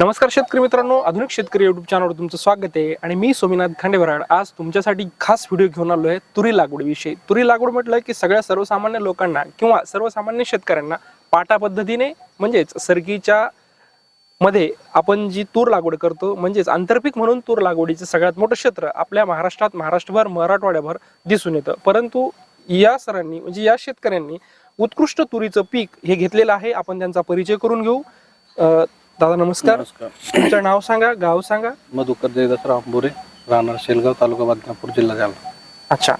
नमस्कार शेतकरी मित्रांनो आधुनिक शेतकरी युट्यूब चॅनलवर तुमचं स्वागत आहे. आणि मी सोमीनाथ खांडेवराड आज तुमच्यासाठी खास व्हिडिओ घेऊन आलो आहे तुरी लागवडीविषयी. तुरी लागवड म्हटलं की सगळ्या सर्वसामान्य लोकांना किंवा सर्वसामान्य शेतकऱ्यांना पाटा पद्धतीने म्हणजेच सरकीच्या मध्ये आपण जी तूर लागवड करतो म्हणजेच आंतरपीक म्हणून तूर लागवडीचं सगळ्यात मोठं क्षेत्र आपल्या महाराष्ट्रात महाराष्ट्रभर मराठवाड्याभर दिसून येतं. परंतु या सरांनी म्हणजे या शेतकऱ्यांनी उत्कृष्ट तुरीचं पीक हे घेतलेलं आहे. आपण त्यांचा परिचय करून घेऊ. दादा नमस्कार. तुमचं नाव सांगा गाव सांगा. मधुकर जयदासराव अंबुरे राहणार शेलगाव तालुका बदनापूर जिल्हा जालना. अच्छा.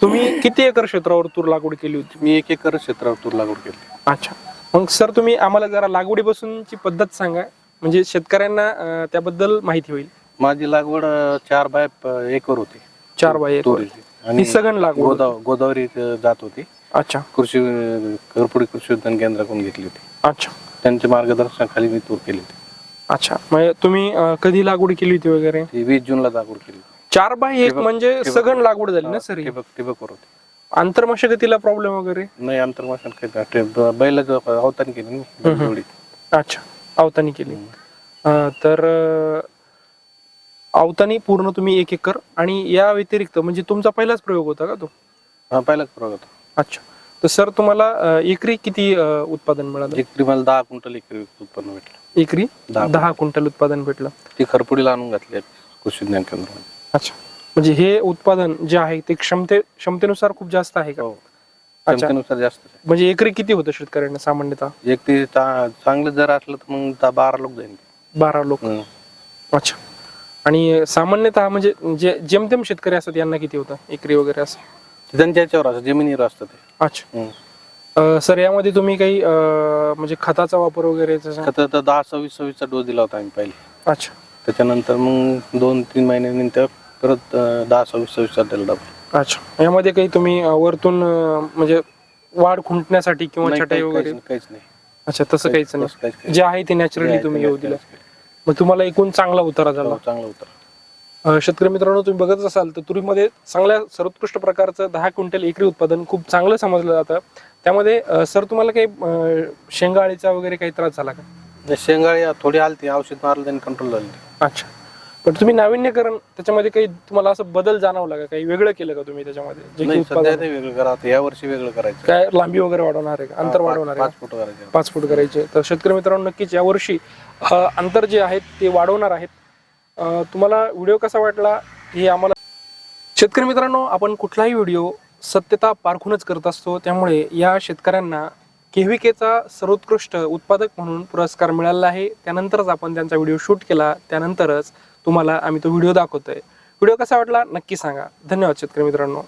तुम्ही किती एकर क्षेत्रावर तूर लागवड केली होती? मी एक एकर क्षेत्रावर तूर लागवड केली. अच्छा. मग सर तुम्ही आम्हाला जरा लागवडीपासूनची पद्धत सांगा. म्हणजे शेतकऱ्यांना अं, त्याबद्दल माहिती होईल. माझी लागवड अं, चार बाय प- एकर होती. चार बाय एक तुरीची ही सगण लागवड होती. गोदाव गोदावरी जात होती. अच्छा. कृषी अं, करपुडी कृषी उद्यान केंद्राकडून घेतली होती. अच्छा. त्यांच्या मार्गदर्शनाखाली मी तूर केली होती. अच्छा म्हणजे तुम्ही अं, कधी लागवड केली होती वगैरे? ती वीस जूनला लागवड केली. चार बाय एक ठिबक- म्हणजे ठिबक- सगण लागवड झाली ना सर ही? ठिबक ठिबकवर होती. आंतरमशागतीला प्रॉब्लेम वगैरे? नाही आंतरमाशात काही बैलाचं अवतान केली. अच्छा अवतानी केली. अं, तर अं, अवतानी पूर्ण तुम्ही एक एकर आणि या व्यतिरिक्त म्हणजे तुमचा पहिलाच प्रयोग होता का तो? हा पहिलाच प्रयोग होता. अच्छा. तर सर तुम्हाला अं, एकरी किती अं, उत्पादन मिळालं? एकरी मला दहा क्विंटल एकरी उत्पन्न भेटलं. एकरी? दहा. दहा क्विंटल उत्पादन भेटलं. ती खरपुडीला आणून घातली कृषी विज्ञान केंद्रामध्ये. अच्छा. म्हणजे हे उत्पादन जे आहे ते क्षमते क्षमतेनुसार खूप जास्त आहे का? हो. अच्छा. क्षमतेनुसार जास्त आहे. म्हणजे एकरी किती होतं शेतकऱ्यांना सामान्यतः? एक ते चा- चांगलं जर असलं तर मग दहा बारा लोक जाईल बारा लोक. अच्छा. आणि सामान्यतः म्हणजे जे जेमतेम शेतकरी असतात यांना किती होतं? एकरी वगैरे असं? ते त्यांच्या याच्यावर असतं जमिनीवर असतं ते. अच्छा. अं, सर यामध्ये तुम्ही काही अं, म्हणजे खताचा वापर वगैरे त्याचा- तर दहा सव्वीस सव्वीसचा डोस दिला होता आम्ही पहिले. अच्छा. त्याच्यानंतर मग दोन तीन महिन्यानंतर परत अं, दहा सव्वीस सव्वीसचा दिला डबा अच्छा. यामध्ये काही तुम्ही अं, वरतून अं, म्हणजे वाढ खुंटण्यासाठी किंवा नाही, छटाई काही- वगैरे? काहीच काहीच नाही. अच्छा तसं काहीच नाही. काहीच नाही. जे आहे ते नॅचरली तुम्ही येऊ दिलं. मग तुम्हाला एकूण चांगला उतारा झाला. हो, चांगलं होतं अं, शेतकरी मित्रांनो तुम्ही बघत असाल तर तुरीमध्ये चांगल्या सर्वोत्कृष्ट प्रकारचं दहा क्विंटल एकरी उत्पादन खूप चांगलं समजलं जातं. त्यामध्ये सर तुम्हाला काही शेंगाळीचा वगैरे काही त्रास झाला का? शेंगाळी थोडी आलती औषध मारलं त्यांनी कंट्रोल झाली. अच्छा. पण तुम्ही नाविन्यकरण त्याच्यामध्ये काही तुम्हाला असं बदल जाणवला का? काही वेगळं केलं का तुम्ही त्याच्यामध्ये? वेगळं करा या वर्षी वेगळं करायचं. काय लांबी वगैरे वाढवणार आहे का? अंतर वाढवणार पाच? फूट करायचं. पाच फूट करायचे. तर शेतकरी मित्रांनो नक्कीच यावर्षी अंतर जे आहेत ते वाढवणार आहेत. तुम्हाला व्हिडिओ कसा वाटला हे आम्हाला शेतकरी मित्रांनो आपण कुठलाही व्हिडिओ सत्यता पारखूनच करत असतो. त्यामुळे या शेतकऱ्यांना केव्हीकेचा सर्वोत्कृष्ट उत्पादक म्हणून पुरस्कार मिळाला आहे. त्यानंतरच आपण त्यांचा व्हिडिओ शूट केला. त्यानंतरच तुम्हाला आम्ही तो व्हिडिओ दाखवतोय. व्हिडिओ कसा वाटला नक्की सांगा. धन्यवाद शेतकरी मित्रांनो.